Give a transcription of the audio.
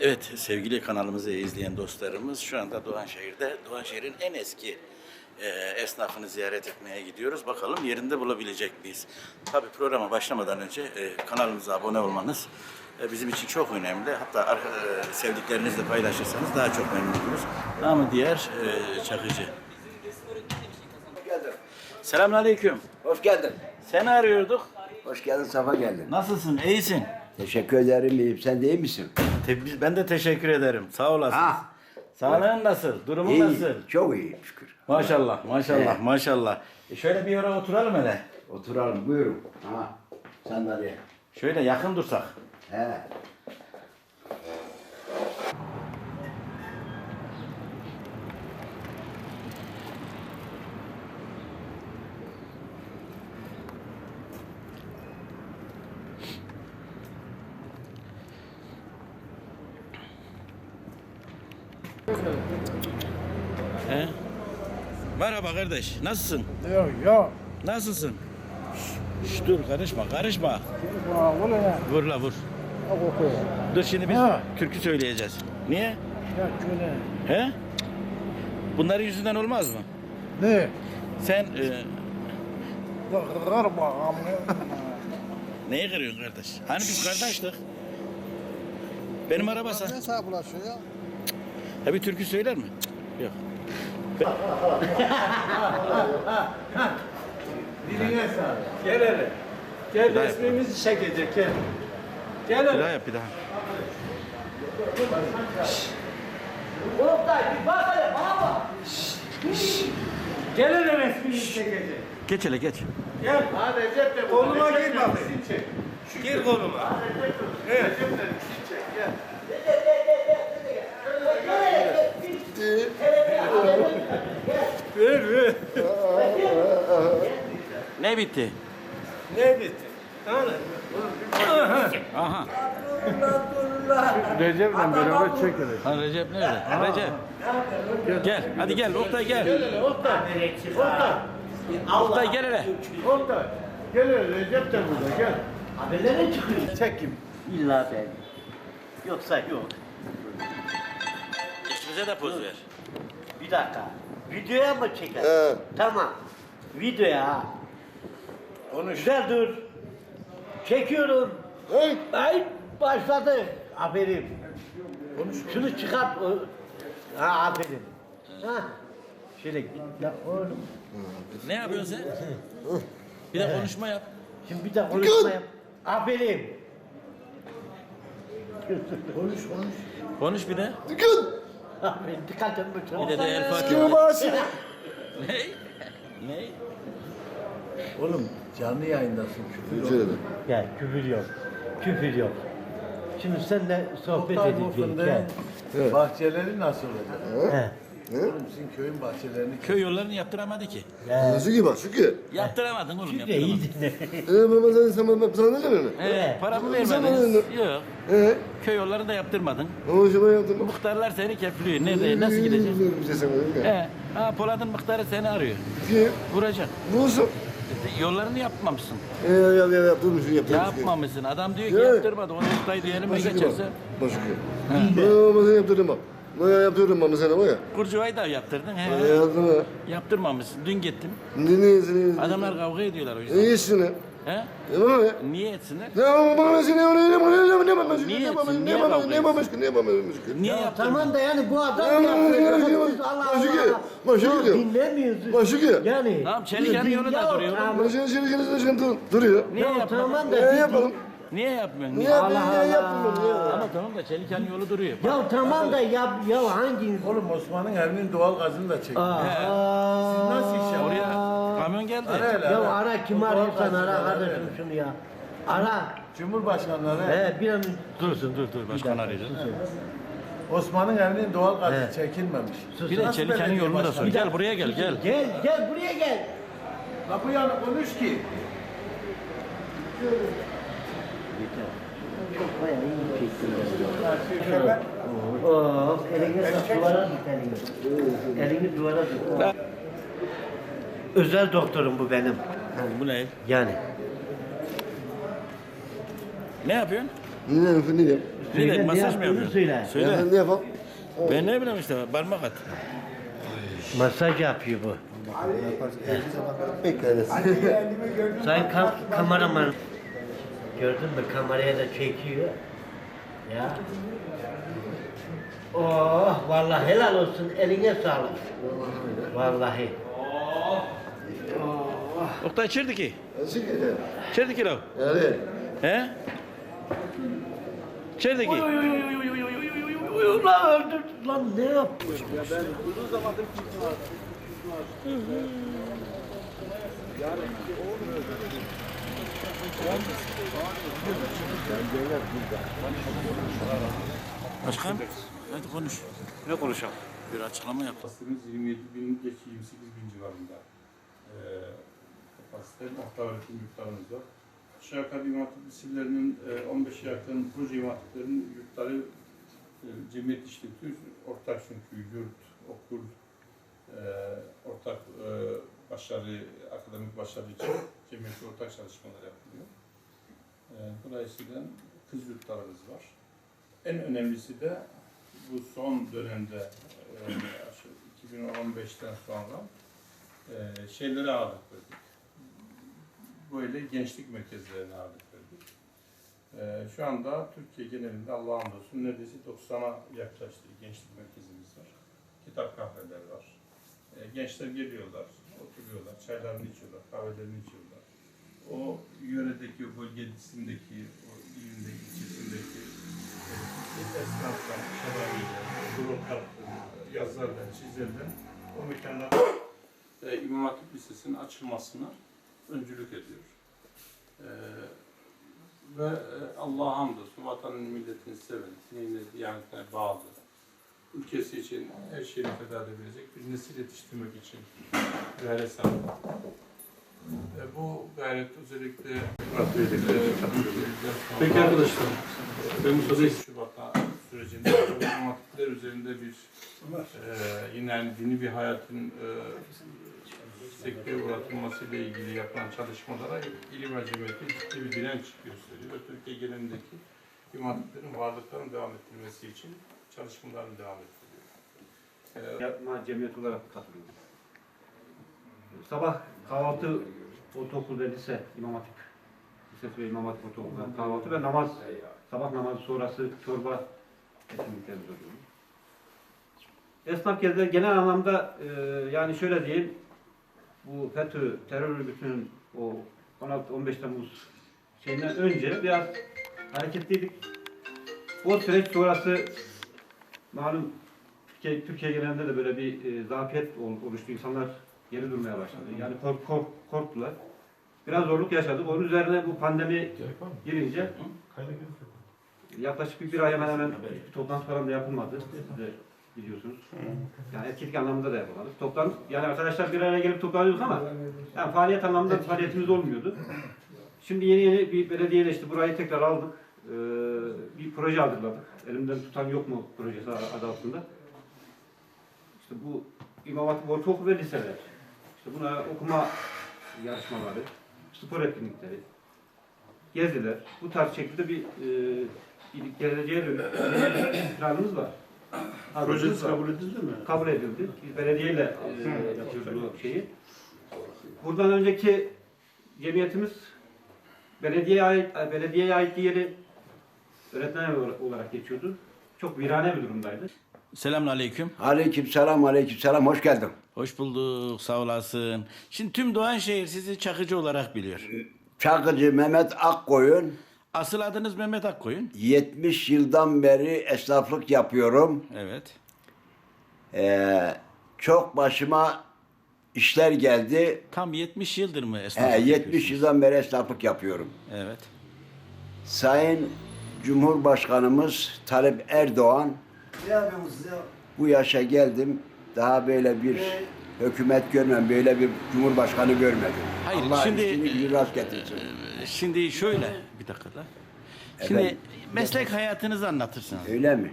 Evet sevgili kanalımızı izleyen dostlarımız şu anda Doğanşehir'de Doğanşehir'in en eski e, esnafını ziyaret etmeye gidiyoruz. Bakalım yerinde bulabilecek miyiz? Tabii programa başlamadan önce e, kanalımıza abone olmanız e, bizim için çok önemli. Hatta e, sevdiklerinizle paylaşırsanız daha çok memnun oluruz. Namı diğer e, Çakıcı. Selamünaleyküm. Hoş geldin. Seni arıyorduk. Hoş geldin, safa geldin. Nasılsın? İyisin. Teşekkür ederim, iyiyim. Sen de iyi misin? Te- Ben de teşekkür ederim. Sağ olasın. Ha. Sağlığın nasıl? Durumun İyi, nasıl? çok iyi şükür. Maşallah, maşallah, Evet. maşallah. E şöyle bir yere oturalım hele. Oturalım, buyurun. Ha, sandalye. Şöyle yakın dursak. He. He? Merhaba kardeş, nasılsın? Yok yok. Nasılsın? Şş, dur karışma, karışma. Ya? Vur la vur. Dur şimdi biz Ha. türkü söyleyeceğiz. Niye? Ya şöyle. He? Bunların yüzünden olmaz mı? Ne? Sen e, Kır bakalım. neyi kırıyorsun kardeş? Hani biz kardeştik? Benim araba sen. Ne sağ bulaşıyor ya? Ha bir türkü söyler mi? Cık, Yok. Diline sağ. Gel hele. Gel Bir daha yap. resmimizi çekecek gel. Gel Bir hele. daha yap bir daha. Gel hele resmimizi çekecek. Geç hele geç. Gel. Hadi Recep de koluma gir bakayım. Gir koluma. Evet. Gel. Ver ver. Ne bitti? Ne bitti? Hani? Aha. Recep'le beraber çekelim. Ha Recep nerede? Recep. Gel. Hadi gel. Oktay gel. Oktay. Oktay. Oktay gel hele. Oktay. Gel hele Recep de burada gel. Haberlere çıkıyor. Çek kim? İlla ben. Yoksa yok. İkimize de poz ver. Bir dakika. Videoya mı çeker? Tamam. Videoya. ha. Konuş. Güzel dur. Çekiyorum. Ay başladı. Aferin. Konuş. Şunu çıkart. o- Ha aferin. Ha. Şöyle git. Ya oğlum. Ne yapıyorsun sen? Bir de konuşma yap. Şimdi bir de konuşma yap. Aferin. Konuş konuş. Konuş bir de. Aferin. Bir de de El Fatiha. Ne? Ne? Oğlum canlı yayındasın küfür yok. Gel küfür yok. Küfür yok. Şimdi seninle sohbet Oktay edeceğiz. Gel. bahçeleri nasıl olacak? He. Oğlum sizin köyün bahçelerini Köy yollarını yaptıramadı ki. Suki bak Suki. Yaptıramadın oğlum de yaptıramadın. iyi dinle. Ee baba sen sen bana sana ne dedin? Ee, paramı Sen vermediniz. bana- Yok. Ee? Köy yollarını da yaptırmadın. Ama şuna yaptın. Muhtarlar seni kepliyor. Nerede? Nasıl gideceksin? Bir şey sana dedim ya. He. Ha Polat'ın muhtarı seni arıyor. Ki Vuracak. bu olsun. Yollarını yapmamışsın. Ee ya ya yaptın şunu yaptın. Yapmamışsın. Adam diyor ki Evet. yaptırmadı. Onu Oktay diyelim mi Başka geçerse. Başka. Ama sen yaptırdın bak. Ne yaptırdım ama sen ama ya. Kurcuvayı da yaptırdın. Ee, He. Yaptın ha. Yaptırmamışsın. Dün gittim. Ne ne ne? Adamlar kavga ediyorlar o Ne yüzden. yesin ha? He? Yapamam ya. Niye etsinler? Ne ama bana ne ne ne ne ne ne ne ne ne ne ne Niye Ya yaptırmadın? tamam da yani bu adam Ya, ya, ya, yapıyor. ya, Biz Allah Başka, Allah. başka Ya gidiyor. Dinlemiyoruz. Başka. Yani. Tamam çelik yanı yolu da Ya, duruyor. tamam. Ben seni seni seni seni duruyor. Niye Ya yapmadın? tamam da. Ne biz- yapalım? Niye yapmıyorsun? Niye Niye? Allah Allah. bunu ya? Ama tamam da çelik yanı yolu duruyor. Ya tamam da yap ya hangi? Oğlum Osman'ın evinin doğal gazını da çek. Aa, Siz nasıl iş yapıyorsunuz? Oraya kamyon geldi. Ara hele, Ya ara. ara kim O doğal arıyorsan ara ara, kardeşim hele. şunu ya. Ara. Cumhurbaşkanları He bir an Dursun dur dur başkan arayacağız. Osman'ın evinin doğal gazı He. çekilmemiş. Bir de Nasıl çelik yanı belediye yolunu da başkanı? sor. Gel buraya gel gel. Gel gel buraya gel. La bu yana konuş ki. Çok bayağı iyi çektin. Şöyle. Of elini sağ- duvara tut elini. Elini duvara tut. Özel doktorum bu benim. Bu ne? Yani. Ne yapıyorsun? Ne ne ne diyeyim? Ne masaj mı yapıyorsun? söyle. Ne yapalım? Ben ne bileyim işte parmak at. Masaj yapıyor bu. Bekleriz. Sayın kam kameraman. Gördün mü kameraya da çekiyor. Ya. Oh vallahi helal olsun eline sağlık. Vallahi. Oktay Çerdiki. Siktir. Çerdiki lav. Yani. He? Çerdiki. Ulan öldür lan ne yaptın? Başkan. Hadi konuş. Ne konuşalım? Bir açıklama yap. Kapasitemiz 27 bin, geç 28 bin civarında. Ee, kapasite, orta öğretim yurtlarımız var. Aşağı yukarı İmam Hatip liselerinin e, 15'e yakın proje İmam Hatiplerin yurtları e, cemiyet işletiyor. Ortak çünkü yurt, okul, e, ortak e, başarı, akademik başarı için cemiyet ortak çalışmalar yapılıyor. E, dolayısıyla kız yurtlarımız var. En önemlisi de bu son dönemde e, aşağı 2015'ten sonra e, şeylere ağırlık verdik. Böyle gençlik merkezlerine ağırlık verdik. E, şu anda Türkiye genelinde Allah'a hamdolsun neredeyse 90'a yaklaştı gençlik merkezimiz var. Kitap kahveler var. E, gençler geliyorlar, oturuyorlar, çaylarını içiyorlar, kahvelerini içiyorlar. O yöredeki, o bölgesindeki, o ilindeki, ilçesindeki esnaftan, şababiyle, bürokratlardan, yazardan, çizerden o mekanlarda e, İmam Hatip Lisesi'nin açılmasına öncülük ediyor. E, ve e, Allah'a hamdolsun vatanın milletini seven, dinine, diyanetine bağlı, ülkesi için her şeyi feda edebilecek bir nesil yetiştirmek için gayret sarf bu gayret özellikle Peki arkadaşlar, ben Mustafa Şubat'ta sürecinde matematikler üzerinde bir e, yine dini bir hayatın e, sekteye uğratılması ile ilgili yapılan çalışmalara ilim ve cemiyeti ciddi bir direnç gösteriyor ve Türkiye genelindeki imamatlerin varlıklarının devam ettirilmesi için çalışmaların devam ettiriyor. E, yapma cemiyet olarak katılıyorum. Sabah kahvaltı ortaokul ve lise İmam Hatip Lisesi ve İmam Hatip Ortaokulu'nda kahvaltı ve namaz sabah namazı sonrası çorba etkinliklerimiz oluyor. Esnaf gezileri genel anlamda e, yani şöyle diyeyim bu FETÖ terör örgütünün o 16-15 Temmuz şeyinden önce biraz hareketliydik. O süreç sonrası malum Türkiye, Türkiye genelinde de böyle bir e, zafiyet ol- oluştu. İnsanlar geri durmaya başladı. Yani kork, kork, korktular. Biraz zorluk yaşadık. Onun üzerine bu pandemi girince yaklaşık bir, bir ay hemen hemen bir toplantı falan da yapılmadı. Siz de biliyorsunuz. Yani etkinlik anlamında da yapılmadı. Toplan, yani arkadaşlar bir araya gelip toplanıyorduk ama yani faaliyet anlamında faaliyetimiz olmuyordu. Şimdi yeni yeni bir belediyeyle işte burayı tekrar aldık. Ee, bir proje hazırladık. Elimden tutan yok mu projesi adı altında. İşte bu İmam Hatip Ortaokul ve liseler. İşte buna okuma yarışmaları, spor etkinlikleri, geziler, bu tarz şekilde bir e, geleceğe dönük bir planımız var. Projesi kabul edildi mi? Kabul edildi. Biz belediyeyle e, yapıyoruz bu şeyi. Buradan önceki cemiyetimiz belediyeye ait, belediyeye ait diğeri öğretmen olarak geçiyordu. Çok virane bir durumdaydı. Selamun aleyküm. Aleyküm selam, aleyküm selam. Hoş geldin. Hoş bulduk. Sağ olasın. Şimdi tüm Doğanşehir sizi Çakıcı olarak biliyor. Çakıcı Mehmet Akkoyun. Asıl adınız Mehmet Akkoyun. 70 yıldan beri esnaflık yapıyorum. Evet. Ee, çok başıma işler geldi. Tam 70 yıldır mı He, esnaflık 70 yapıyorsunuz? yıldan beri esnaflık yapıyorum. Evet. Sayın Cumhurbaşkanımız Tayyip Erdoğan bu yaşa geldim. Daha böyle bir hükümet görmem, böyle bir cumhurbaşkanı görmedim. Hayır, Allah şimdi- işini rast getirsin. Şimdi şöyle bir dakika da. Şimdi Efendim? meslek hayatınızı anlatırsınız. Öyle mi?